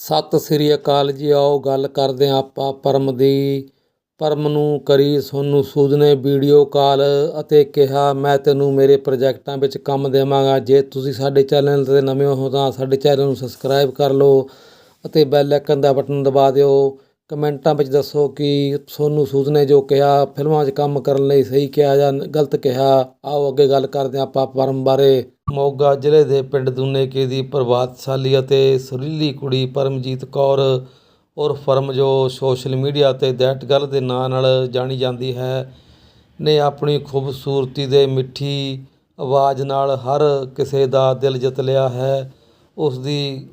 ਸਤਿ ਸ੍ਰੀ ਅਕਾਲ ਜੀ, ਆਓ ਗੱਲ ਕਰਦੇ ਹਾਂ ਆਪਾਂ ਪਰਮ ਦੀ। ਪਰਮ ਨੂੰ ਕਰੀ ਸੋਨੂੰ ਸੂਦ ਨੇ ਵੀਡੀਓ ਕਾਲ ਅਤੇ ਕਿਹਾ, ਮੈਂ ਤੈਨੂੰ ਮੇਰੇ ਪ੍ਰੋਜੈਕਟਾਂ ਵਿੱਚ ਕੰਮ ਦੇਵਾਂਗਾ। ਜੇ ਤੁਸੀਂ ਸਾਡੇ ਚੈਨਲ ਤੇ ਨਵੇਂ ਹੋ ਤਾਂ ਸਾਡੇ ਚੈਨਲ ਨੂੰ ਸਬਸਕ੍ਰਾਈਬ ਕਰ ਲਓ ਅਤੇ ਬੈਲ ਆਈਕਨ ਦਾ ਬਟਨ ਦਬਾ ਦਿਓ। ਕਮੈਂਟਾਂ ਵਿੱਚ ਦੱਸੋ ਕਿ ਸੋਨੂੰ ਸੂਦ ਨੇ ਜੋ ਕਿਹਾ, ਫਿਲਮਾਂ 'ਚ ਕੰਮ ਕਰਨ ਲਈ ਸਹੀ ਕਿਹਾ ਜਾਂ ਗਲਤ ਕਿਹਾ? ਆਓ ਅੱਗੇ ਗੱਲ ਕਰਦੇ ਹਾਂ ਆਪਾਂ ਪਰਮ ਬਾਰੇ। ਮੋਗਾ ਜ਼ਿਲ੍ਹੇ ਦੇ ਪਿੰਡ ਦੂਨੇਕੇ ਦੀ ਪ੍ਰਭਾਤਸ਼ਾਲੀ ਅਤੇ ਸੁਰੀਲੀ ਕੁੜੀ ਪਰਮਜੀਤ ਕੌਰ ਉਰਫ ਫਰਮ ਜੋ ਸੋਸ਼ਲ ਮੀਡੀਆ ਤੇ ਦੈਟ ਗਰਲ ਦੇ ਨਾਂ ਨਾਲ ਜਾਣੀ ਜਾਂਦੀ ਹੈ, ਨੇ ਆਪਣੀ ਖੂਬਸੂਰਤੀ ਦੇ ਮਿੱਠੀ ਆਵਾਜ਼ ਨਾਲ ਹਰ ਕਿਸੇ ਦਾ ਦਿਲ ਜਿੱਤ ਲਿਆ ਹੈ। ਉਸ ਦੀ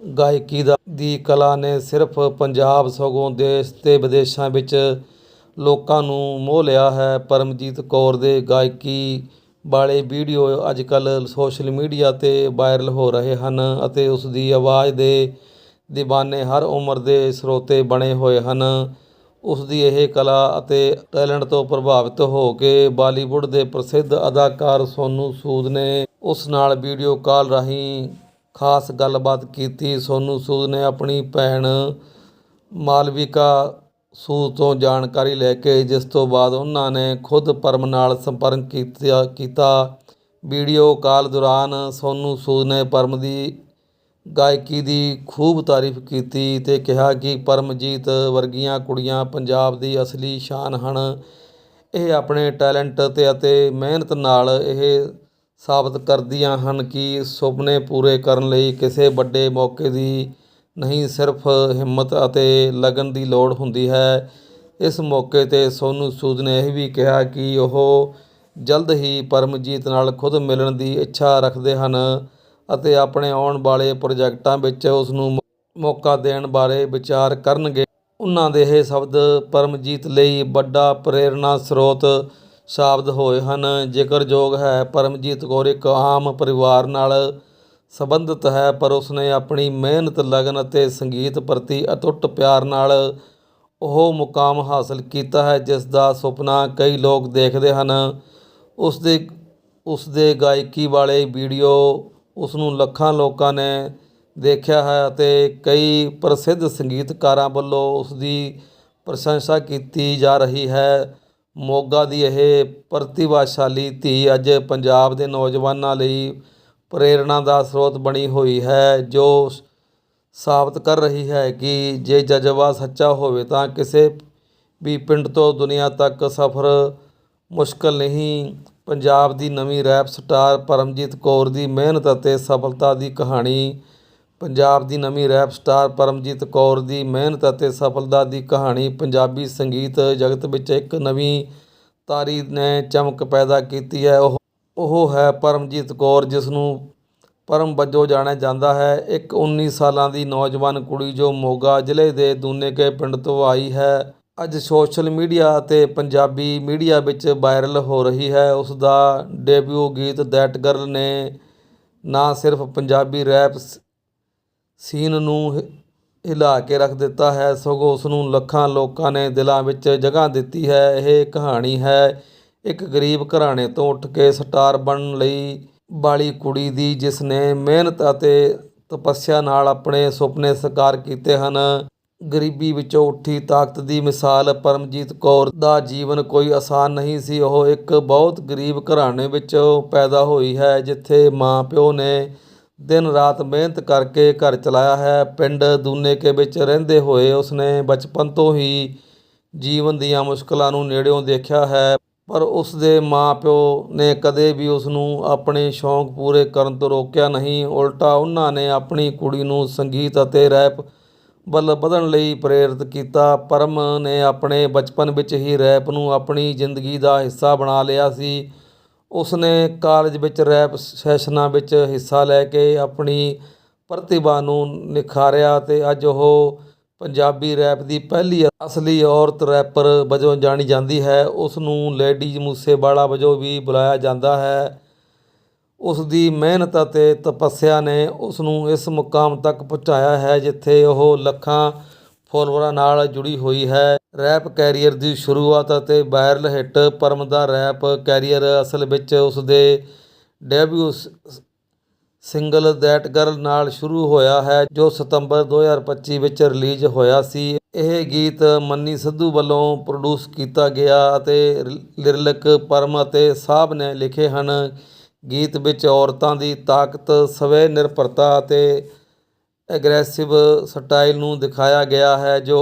ਗਾਇਕੀ ਦਾ ਦੀ ਕਲਾ ਨੇ ਸਿਰਫ ਪੰਜਾਬ ਸਗੋਂ ਦੇਸ਼ ਤੇ ਵਿਦੇਸ਼ਾਂ ਵਿੱਚ ਲੋਕਾਂ ਨੂੰ ਮੋਹ ਲਿਆ ਹੈ। ਪਰਮਜੀਤ ਕੌਰ ਦੇ ਗਾਇਕੀ ਵਾਲੇ ਵੀਡੀਓ ਅੱਜ ਕੱਲ੍ਹ ਸੋਸ਼ਲ ਮੀਡੀਆ ਤੇ ਵਾਇਰਲ ਹੋ ਰਹੇ ਹਨ ਅਤੇ ਉਸ ਦੀ ਆਵਾਜ਼ ਦੇ دیਵਾਨੇ ਹਰ ਉਮਰ ਦੇ ਸਰੋਤੇ ਬਣੇ ਹੋਏ ਹਨ। ਉਸ ਦੀ ਇਹ ਕਲਾ ਅਤੇ ਟੈਲੈਂਟ ਤੋਂ ਪ੍ਰਭਾਵਿਤ ਹੋ ਕੇ ਬਾਲੀਵੁੱਡ ਦੇ ਪ੍ਰਸਿੱਧ ਅਦਾਕਾਰ ਸੋਨੂ ਸੂਦ ਨੇ ਉਸ ਨਾਲ ਵੀਡੀਓ ਕਾਲ ਰਾਹੀਂ ਖਾਸ ਗੱਲਬਾਤ ਕੀਤੀ। ਸੋਨੂੰ ਸੂਦ ਨੇ ਆਪਣੀ ਭੈਣ ਮਾਲਵਿਕਾ ਸੂਦ ਤੋਂ ਜਾਣਕਾਰੀ ਲੈ ਕੇ, ਜਿਸ ਤੋਂ ਬਾਅਦ ਉਹਨਾਂ ਨੇ ਖੁਦ ਪਰਮ ਨਾਲ ਸੰਪਰਕ ਕੀਤਾ ਕੀਤਾ। ਵੀਡੀਓ ਕਾਲ ਦੌਰਾਨ ਸੋਨੂੰ ਸੂਦ ਨੇ ਪਰਮ ਦੀ ਗਾਇਕੀ ਦੀ ਖੂਬ ਤਾਰੀਫ ਕੀਤੀ ਤੇ ਕਿਹਾ ਕਿ ਪਰਮਜੀਤ ਵਰਗੀਆਂ ਕੁੜੀਆਂ ਪੰਜਾਬ ਦੀ ਅਸਲੀ ਸ਼ਾਨ ਹਨ। ਇਹ ਆਪਣੇ ਟੈਲੈਂਟ ਤੇ ਅਤੇ ਮਿਹਨਤ ਨਾਲ ਇਹ ਸਾਬਤ ਕਰਦੀਆਂ ਹਨ ਕਿ ਸੁਪਨੇ ਪੂਰੇ ਕਰਨ ਲਈ ਕਿਸੇ ਵੱਡੇ ਮੌਕੇ ਦੀ ਨਹੀਂ, ਸਿਰਫ ਹਿੰਮਤ ਅਤੇ ਲਗਨ ਦੀ ਲੋੜ ਹੁੰਦੀ ਹੈ। ਇਸ ਮੌਕੇ ਤੇ ਸੋਨੂ ਸੂਦ ਨੇ ਇਹ ਵੀ ਕਿਹਾ ਕਿ ਉਹ ਜਲਦ ਹੀ ਪਰਮਜੀਤ ਨਾਲ ਖੁਦ ਮਿਲਣ ਦੀ ਇੱਛਾ ਰੱਖਦੇ ਹਨ ਅਤੇ ਆਪਣੇ ਆਉਣ ਵਾਲੇ ਪ੍ਰੋਜੈਕਟਾਂ ਵਿੱਚ ਉਸ ਨੂੰ ਮੌਕਾ ਦੇਣ ਬਾਰੇ ਵਿਚਾਰ ਕਰਨਗੇ। ਉਹਨਾਂ ਦੇ ਇਹ ਸ਼ਬਦ ਪਰਮਜੀਤ ਲਈ ਵੱਡਾ ਪ੍ਰੇਰਣਾ ਸਰੋਤ ਸਾਬਤ ਹੋਏ ਹਨ। ਜ਼ਿਕਰਯੋਗ ਹੈ, ਪਰਮਜੀਤ ਕੌਰ ਇੱਕ ਆਮ ਪਰਿਵਾਰ ਨਾਲ ਸੰਬੰਧਿਤ ਹੈ, ਪਰ ਉਸਨੇ ਆਪਣੀ ਮਿਹਨਤ, ਲਗਨ ਅਤੇ ਸੰਗੀਤ ਪ੍ਰਤੀ ਅਟੁੱਟ ਪਿਆਰ ਨਾਲ ਉਹ ਮੁਕਾਮ ਹਾਸਲ ਕੀਤਾ ਹੈ, ਜਿਸ ਦਾ ਸੁਪਨਾ ਕਈ ਲੋਕ ਦੇਖਦੇ ਹਨ। ਉਸ ਦੇ ਉਸ ਦੇ ਗਾਇਕੀ ਵਾਲੇ ਵੀਡੀਓ ਉਸ ਨੂੰ ਲੱਖਾਂ ਲੋਕਾਂ ਨੇ ਦੇਖਿਆ ਹੈ ਅਤੇ ਕਈ ਪ੍ਰਸਿੱਧ ਸੰਗੀਤਕਾਰਾਂ ਵੱਲੋਂ ਉਸ ਦੀ ਪ੍ਰਸ਼ੰਸਾ ਕੀਤੀ ਜਾ ਰਹੀ ਹੈ। ਮੋਗਾ ਦੀ ਇਹ ਪ੍ਰਤਿਭਾਸ਼ਾਲੀ ਧੀ ਅੱਜ ਪੰਜਾਬ ਦੇ ਨੌਜਵਾਨਾਂ ਲਈ ਪ੍ਰੇਰਣਾ ਦਾ ਸਰੋਤ ਬਣੀ ਹੋਈ ਹੈ, ਜੋ ਸਾਬਤ ਕਰ ਰਹੀ ਹੈ ਕਿ ਜੇ ਜਜ਼ਬਾ ਸੱਚਾ ਹੋਵੇ ਤਾਂ ਕਿਸੇ ਵੀ ਪਿੰਡ ਤੋਂ ਦੁਨੀਆ ਤੱਕ ਸਫ਼ਰ ਮੁਸ਼ਕਲ ਨਹੀਂ। ਪੰਜਾਬ ਦੀ ਨਵੀਂ ਰੈਪ ਸਟਾਰ ਪਰਮਜੀਤ ਕੌਰ ਦੀ ਮਿਹਨਤ ਅਤੇ ਸਫਲਤਾ ਦੀ ਕਹਾਣੀ ਪੰਜਾਬ ਦੀ ਨਵੀਂ ਰੈਪ ਸਟਾਰ ਪਰਮਜੀਤ ਕੌਰ ਦੀ ਮਿਹਨਤ ਅਤੇ ਸਫਲਤਾ ਦੀ ਕਹਾਣੀ ਪੰਜਾਬੀ ਸੰਗੀਤ ਜਗਤ ਵਿੱਚ ਇੱਕ ਨਵੀਂ ਤਾਰੀ ਨੇ ਚਮਕ ਪੈਦਾ ਕੀਤੀ ਹੈ। ਉਹ ਉਹ ਹੈ ਪਰਮਜੀਤ ਕੌਰ, ਜਿਸ ਨੂੰ ਪਰਮ ਵਜੋਂ ਜਾਣਿਆ ਜਾਂਦਾ ਹੈ। ਇੱਕ 19 ਸਾਲਾਂ ਦੀ ਨੌਜਵਾਨ ਕੁੜੀ ਜੋ ਮੋਗਾ ਜ਼ਿਲ੍ਹੇ ਦੇ ਦੂਨੇਕੇ ਪਿੰਡ ਤੋਂ ਆਈ ਹੈ। ਅੱਜ ਸੋਸ਼ਲ ਮੀਡੀਆ ਅਤੇ ਪੰਜਾਬੀ ਮੀਡੀਆ ਵਿੱਚ ਵਾਇਰਲ ਹੋ ਰਹੀ ਹੈ। ਉਸ ਦਾ ਡੈਬਿਊ ਗੀਤ ਦੈਟ ਗਰਲ ਨੇ ਨਾ ਸਿਰਫ ਪੰਜਾਬੀ ਰੈਪ ਸੀਨ ਨੂੰ ਹਿ- ਹਿਲਾ ਕੇ ਰੱਖ ਦਿੱਤਾ ਹੈ। ਸਗੋਂ ਉਸ ਨੂੰ ਲੱਖਾਂ ਲੋਕਾਂ ਨੇ ਦਿਲਾਂ ਵਿੱਚ ਜਗ੍ਹਾ ਦਿੱਤੀ ਹੈ। ਇਹ ਕਹਾਣੀ ਹੈ, ਇੱਕ ਗਰੀਬ ਘਰਾਣੇ ਤੋਂ ਉੱਠ ਕੇ ਸਟਾਰ ਬਣਨ ਲਈ ਵਾਲੀ ਕੁੜੀ ਦੀ, ਜਿਸ ਨੇ ਮਿਹਨਤ ਅਤੇ ਤਪੱਸਿਆ ਨਾਲ ਆਪਣੇ ਸੁਪਨੇ ਸਾਕਾਰ ਕੀਤੇ ਹਨ। ਗਰੀਬੀ ਵਿੱਚੋਂ ਉੱਠੀ ਤਾਕਤ ਦੀ ਮਿਸਾਲ ਪਰਮਜੀਤ ਕੌਰ ਦਾ ਜੀਵਨ ਕੋਈ ਆਸਾਨ ਨਹੀਂ ਸੀ। ਉਹ ਇੱਕ ਬਹੁਤ ਗਰੀਬ ਘਰਾਣੇ ਵਿੱਚ ਪੈਦਾ ਹੋਈ ਹੈ, ਜਿੱਥੇ ਮਾਂ ਪਿਓ ਨੇ ਦਿਨ ਰਾਤ ਮਿਹਨਤ ਕਰਕੇ ਘਰ ਚਲਾਇਆ ਹੈ। ਪਿੰਡ ਦੂਨੇਕੇ ਵਿੱਚ ਰਹਿੰਦੇ ਹੋਏ ਉਸਨੇ ਬਚਪਨ ਤੋਂ ਹੀ ਜੀਵਨ ਦੀਆਂ ਮੁਸ਼ਕਲਾਂ ਨੂੰ ਨੇੜਿਓਂ ਦੇਖਿਆ ਹੈ। ਪਰ ਉਸ ਦੇ ਮਾਪਿਓ ਨੇ ਕਦੇ ਵੀ ਉਸ ਨੂੰ ਆਪਣੇ ਸ਼ੌਂਕ ਪੂਰੇ ਕਰਨ ਤੋਂ ਰੋਕਿਆ ਨਹੀਂ। ਉਲਟਾ ਉਹਨਾਂ ਨੇ ਆਪਣੀ ਕੁੜੀ ਨੂੰ ਸੰਗੀਤ ਅਤੇ ਰੈਪ ਵੱਲ ਵਧਣ ਲਈ ਪ੍ਰੇਰਿਤ ਕੀਤਾ। ਪਰਮ ਨੇ ਆਪਣੇ ਬਚਪਨ ਵਿੱਚ ਹੀ ਰੈਪ ਨੂੰ ਆਪਣੀ ਜ਼ਿੰਦਗੀ ਦਾ ਹਿੱਸਾ ਬਣਾ ਲਿਆ ਸੀ। ਉਸਨੇ ਕਾਲਜ ਵਿੱਚ ਰੈਪ ਸੈਸ਼ਨਾਂ ਵਿੱਚ ਹਿੱਸਾ ਲੈ ਕੇ ਆਪਣੀ ਪ੍ਰਤਿਭਾ ਨੂੰ ਨਿਖਾਰਿਆ ਅਤੇ ਅੱਜ ਉਹ ਪੰਜਾਬੀ ਰੈਪ ਦੀ ਪਹਿਲੀ ਅਸਲੀ ਔਰਤ ਰੈਪਰ ਵਜੋਂ ਜਾਣੀ ਜਾਂਦੀ ਹੈ। ਉਸ ਨੂੰ ਲੇਡੀਜ਼ ਮੂਸੇਵਾਲਾ ਵਜੋਂ ਵੀ ਬੁਲਾਇਆ ਜਾਂਦਾ ਹੈ। ਉਸ ਦੀ ਮਿਹਨਤ ਅਤੇ ਤਪੱਸਿਆ ਨੇ ਉਸ ਨੂੰ ਇਸ ਮੁਕਾਮ ਤੱਕ ਪਹੁੰਚਾਇਆ ਹੈ ਜਿੱਥੇ ਉਹ ਲੱਖਾਂ ਫੋਲੋਵਰਾਂ ਨਾਲ ਜੁੜੀ ਹੋਈ ਹੈ। ਰੈਪ ਕੈਰੀਅਰ ਦੀ ਸ਼ੁਰੂਆਤ ਅਤੇ ਵਾਇਰਲ ਹਿੱਟ ਪਰਮ ਦਾ ਰੈਪ ਕੈਰੀਅਰ ਅਸਲ ਵਿੱਚ ਉਸ ਦੇ ਡੈਬਿਊ ਸਿੰਗਲ ਦੈਟ ਗਰਲ ਨਾਲ ਸ਼ੁਰੂ ਹੋਇਆ ਹੈ, ਜੋ ਸਤੰਬਰ 2025 ਵਿੱਚ ਰਿਲੀਜ਼ ਹੋਇਆ ਸੀ। ਇਹ ਗੀਤ ਮੰਨੀ ਸਿੱਧੂ ਵੱਲੋਂ ਪ੍ਰੋਡਿਊਸ ਕੀਤਾ ਗਿਆ ਅਤੇ ਲਿਰਿਕ ਪਰਮ ਅਤੇ ਸਾਹਿਬ ਨੇ ਲਿਖੇ ਹਨ। ਗੀਤ ਵਿੱਚ ਔਰਤਾਂ ਦੀ ਤਾਕਤ ਸਵੈ ਨਿਰਭਰਤਾ ਅਤੇ ਐਗਰੈਸਿਵ ਸਟਾਈਲ ਨੂੰ ਦਿਖਾਇਆ ਗਿਆ ਹੈ, ਜੋ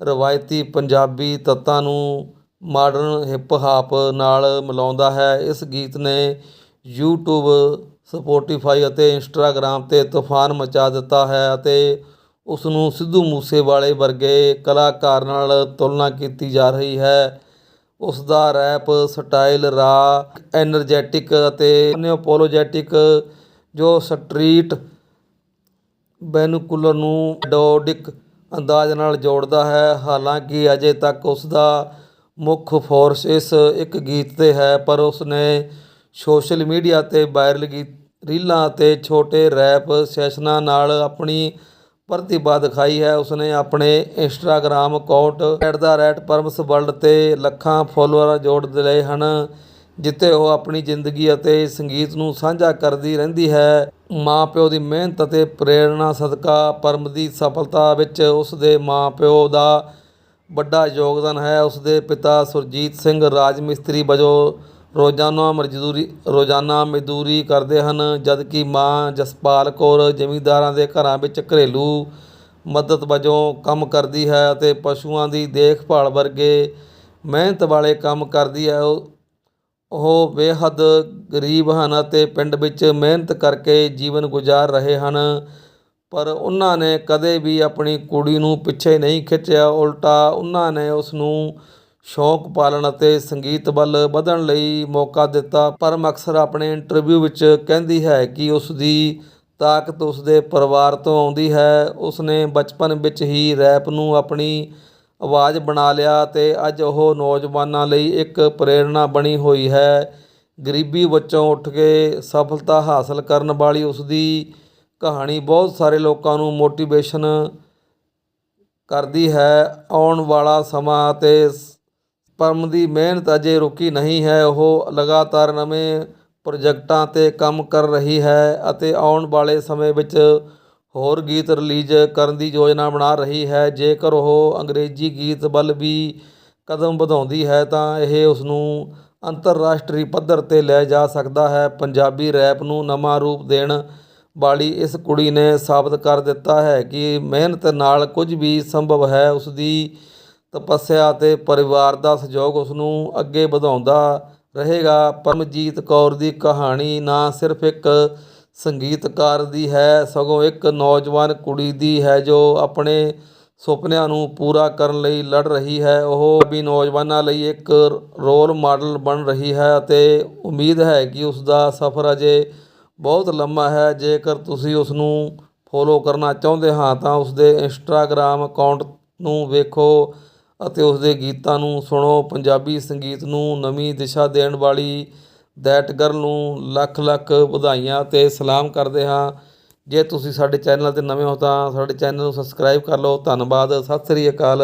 ਰਵਾਇਤੀ ਪੰਜਾਬੀ ਤੱਤਾਂ ਨੂੰ ਮਾਡਰਨ ਹਿਪ ਹਾਪ ਨਾਲ ਮਿਲਾਉਂਦਾ ਹੈ। ਇਸ ਗੀਤ ਨੇ ਯੂਟਿਊਬ ਸਪੋਟੀਫਾਈ ਅਤੇ ਇੰਸਟਾਗ੍ਰਾਮ 'ਤੇ ਤੂਫਾਨ ਮਚਾ ਦਿੱਤਾ ਹੈ ਅਤੇ ਉਸ ਨੂੰ ਸਿੱਧੂ ਮੂਸੇਵਾਲੇ ਵਰਗੇ ਕਲਾਕਾਰ ਨਾਲ ਤੁਲਨਾ ਕੀਤੀ ਜਾ ਰਹੀ ਹੈ। ਉਸ ਦਾ ਰੈਪ ਸਟਾਈਲ ਰਾ ਐਨਰਜੈਟਿਕ ਅਤੇ ਅਨਪੋਲੋਜੈਟਿਕ ਜੋ ਸਟਰੀਟ ਬੈਨੂਕੂਲਰ ਨੂੰ ਡੋਡਿਕ ਅੰਦਾਜ਼ ਨਾਲ ਜੋੜਦਾ ਹੈ। ਹਾਲਾਂਕਿ ਅਜੇ ਤੱਕ ਉਸ ਦਾ ਮੁੱਖ ਫੋਰਸ ਇਸ ਇੱਕ ਗੀਤ 'ਤੇ ਹੈ, ਪਰ ਉਸ ਨੇ ਸੋਸ਼ਲ ਮੀਡੀਆ 'ਤੇ ਵਾਇਰਲ ਗੀਤ, ਰੀਲਾਂ ਅਤੇ ਛੋਟੇ ਰੈਪ ਸੈਸ਼ਨਾਂ ਨਾਲ ਆਪਣੀ ਪ੍ਰਤਿਭਾ ਦਿਖਾਈ ਹੈ। ਉਸਨੇ ਆਪਣੇ ਇੰਸਟਾਗ੍ਰਾਮ ਅਕਾਊਂਟ ਐਟ ਦਾ ਰੈਟ ਪਰਮਸ ਵਰਲਡ 'ਤੇ ਲੱਖਾਂ ਫੋਲੋਅਰ ਜੋੜ ਲਏ ਹਨ। ਜਿੱਥੇ ਉਹ ਆਪਣੀ ਜ਼ਿੰਦਗੀ ਅਤੇ ਸੰਗੀਤ ਨੂੰ ਸਾਂਝਾ ਕਰਦੀ ਰਹਿੰਦੀ ਹੈ ਮਾਂ ਪਿਓ ਦੀ ਮਿਹਨਤ ਅਤੇ ਪ੍ਰੇਰਣਾ ਸਦਕਾ ਪਰਮ ਦੀ ਸਫਲਤਾ ਵਿੱਚ ਉਸ ਦੇ ਮਾਂ ਪਿਓ ਦਾ ਵੱਡਾ ਯੋਗਦਾਨ ਹੈ। ਉਸ ਦੇ ਪਿਤਾ ਸੁਰਜੀਤ ਸਿੰਘ ਰਾਜ ਮਿਸਤਰੀ ਵਜੋਂ ਰੋਜ਼ਾਨਾ ਮਜ਼ਦੂਰੀ ਰੋਜ਼ਾਨਾ ਮਜ਼ਦੂਰੀ ਕਰਦੇ ਹਨ, ਜਦਕਿ ਮਾਂ ਜਸਪਾਲ ਕੌਰ ਜ਼ਿਮੀਂਦਾਰਾਂ ਦੇ ਘਰਾਂ ਵਿੱਚ ਘਰੇਲੂ ਮਦਦ ਵਜੋਂ ਕੰਮ ਕਰਦੀ ਹੈ ਅਤੇ ਪਸ਼ੂਆਂ ਦੀ ਦੇਖਭਾਲ ਵਰਗੇ ਮਿਹਨਤ ਵਾਲੇ ਕੰਮ ਕਰਦੀ ਹੈ। ਉਹ ਬੇਹੱਦ ਗਰੀਬ ਹਨ ਅਤੇ ਪਿੰਡ ਵਿੱਚ ਮਿਹਨਤ ਕਰਕੇ ਜੀਵਨ ਗੁਜ਼ਾਰ ਰਹੇ ਹਨ, ਪਰ ਉਹਨਾਂ ਨੇ ਕਦੇ ਵੀ ਆਪਣੀ ਕੁੜੀ ਨੂੰ ਪਿੱਛੇ ਨਹੀਂ ਖਿੱਚਿਆ। ਉਲਟਾ ਉਹਨਾਂ ਨੇ ਉਸ ਨੂੰ ਸ਼ੌਕ ਪਾਲਣ ਅਤੇ ਸੰਗੀਤ ਵੱਲ ਵਧਣ ਲਈ ਮੌਕਾ ਦਿੱਤਾ। ਪਰਮ ਅਕਸਰ ਆਪਣੇ ਇੰਟਰਵਿਊ ਵਿੱਚ ਕਹਿੰਦੀ ਹੈ ਕਿ ਉਸ ਦੀ ਤਾਕਤ ਉਸ ਦੇ ਪਰਿਵਾਰ ਤੋਂ ਆਉਂਦੀ ਹੈ। ਉਸ ਨੇ ਬਚਪਨ ਵਿੱਚ ਹੀ ਰੈਪ ਨੂੰ ਆਪਣੀ ਆਵਾਜ਼ ਬਣਾ ਲਿਆ ਅਤੇ ਅੱਜ ਉਹ ਨੌਜਵਾਨਾਂ ਲਈ ਇੱਕ ਪ੍ਰੇਰਣਾ ਬਣੀ ਹੋਈ ਹੈ। ਗਰੀਬੀ ਵਿੱਚੋਂ ਉੱਠ ਕੇ ਸਫਲਤਾ ਹਾਸਲ ਕਰਨ ਵਾਲੀ ਉਸ ਦੀ ਕਹਾਣੀ ਬਹੁਤ ਸਾਰੇ ਲੋਕਾਂ ਨੂੰ ਮੋਟੀਵੇਸ਼ਨ ਕਰਦੀ ਹੈ। ਆਉਣ ਵਾਲਾ ਸਮਾਂ ਅਤੇ ਪਰਮ ਦੀ ਮਿਹਨਤ ਅਜੇ ਰੁਕੀ ਨਹੀਂ ਹੈ। ਉਹ ਲਗਾਤਾਰ ਨਵੇਂ ਪ੍ਰੋਜੈਕਟਾਂ 'ਤੇ ਕੰਮ ਕਰ ਰਹੀ ਹੈ ਅਤੇ ਆਉਣ ਵਾਲੇ ਸਮੇਂ ਵਿੱਚ ਹੋਰ ਗੀਤ ਰਿਲੀਜ਼ ਕਰਨ ਦੀ ਯੋਜਨਾ ਬਣਾ ਰਹੀ ਹੈ। ਜੇਕਰ ਉਹ ਅੰਗਰੇਜ਼ੀ ਗੀਤ ਵੱਲ ਵੀ ਕਦਮ ਵਧਾਉਂਦੀ ਹੈ, ਤਾਂ ਇਹ ਉਸ ਨੂੰ ਅੰਤਰਰਾਸ਼ਟਰੀ ਪੱਧਰ 'ਤੇ ਲੈ ਜਾ ਸਕਦਾ ਹੈ। ਪੰਜਾਬੀ ਰੈਪ ਨੂੰ ਨਵਾਂ ਰੂਪ ਦੇਣ ਵਾਲੀ ਇਸ ਕੁੜੀ ਨੇ ਸਾਬਤ ਕਰ ਦਿੱਤਾ ਹੈ ਕਿ ਮਿਹਨਤ ਨਾਲ ਕੁਝ ਵੀ ਸੰਭਵ ਹੈ ਉਸ ਦੀ ਤਪੱਸਿਆ ਅਤੇ ਪਰਿਵਾਰ ਦਾ ਸਹਿਯੋਗ ਉਸ ਨੂੰ ਅੱਗੇ ਵਧਾਉਂਦਾ ਰਹੇਗਾ। ਪਰਮਜੀਤ ਕੌਰ ਦੀ ਕਹਾਣੀ ਨਾ ਸਿਰਫ ਇੱਕ ਸੰਗੀਤਕਾਰ ਦੀ ਹੈ, ਸਗੋਂ ਇੱਕ ਨੌਜਵਾਨ ਕੁੜੀ ਦੀ ਹੈ ਜੋ ਆਪਣੇ ਸੁਪਨਿਆਂ ਨੂੰ ਪੂਰਾ ਕਰਨ ਲਈ ਲੜ ਰਹੀ ਹੈ। ਉਹ ਵੀ ਨੌਜਵਾਨਾਂ ਲਈ ਇੱਕ ਰੋਲ ਮਾਡਲ ਬਣ ਰਹੀ ਹੈ ਅਤੇ ਉਮੀਦ ਹੈ ਕਿ ਉਸ ਦਾ ਸਫ਼ਰ ਅਜੇ ਬਹੁਤ ਲੰਮਾ ਹੈ। ਜੇਕਰ ਤੁਸੀਂ ਉਸ ਨੂੰ ਫੋਲੋ ਕਰਨਾ ਚਾਹੁੰਦੇ ਹਾਂ, ਤਾਂ ਉਸ ਦੇ ਇੰਸਟਾਗ੍ਰਾਮ ਅਕਾਊਂਟ ਨੂੰ ਵੇਖੋ ਅਤੇ ਉਸ ਦੇ ਗੀਤਾਂ ਨੂੰ ਸੁਣੋ। ਪੰਜਾਬੀ ਸੰਗੀਤ ਨੂੰ ਨਵੀਂ ਦਿਸ਼ਾ ਦੇਣ ਵਾਲੀ ਦੈਟ ਗਰਲ ਨੂੰ ਲੱਖ ਲੱਖ ਵਧਾਈਆਂ ਅਤੇ ਸਲਾਮ ਕਰਦੇ ਹਾਂ। ਜੇ ਤੁਸੀਂ ਸਾਡੇ ਚੈਨਲ ਤੇ ਨਵੇਂ ਹੋ ਤਾਂ ਸਾਡੇ ਚੈਨਲ ਨੂੰ ਸਬਸਕ੍ਰਾਈਬ ਕਰ ਲਓ। ਧੰਨਵਾਦ। ਸਤਿ ਸ੍ਰੀ ਅਕਾਲ।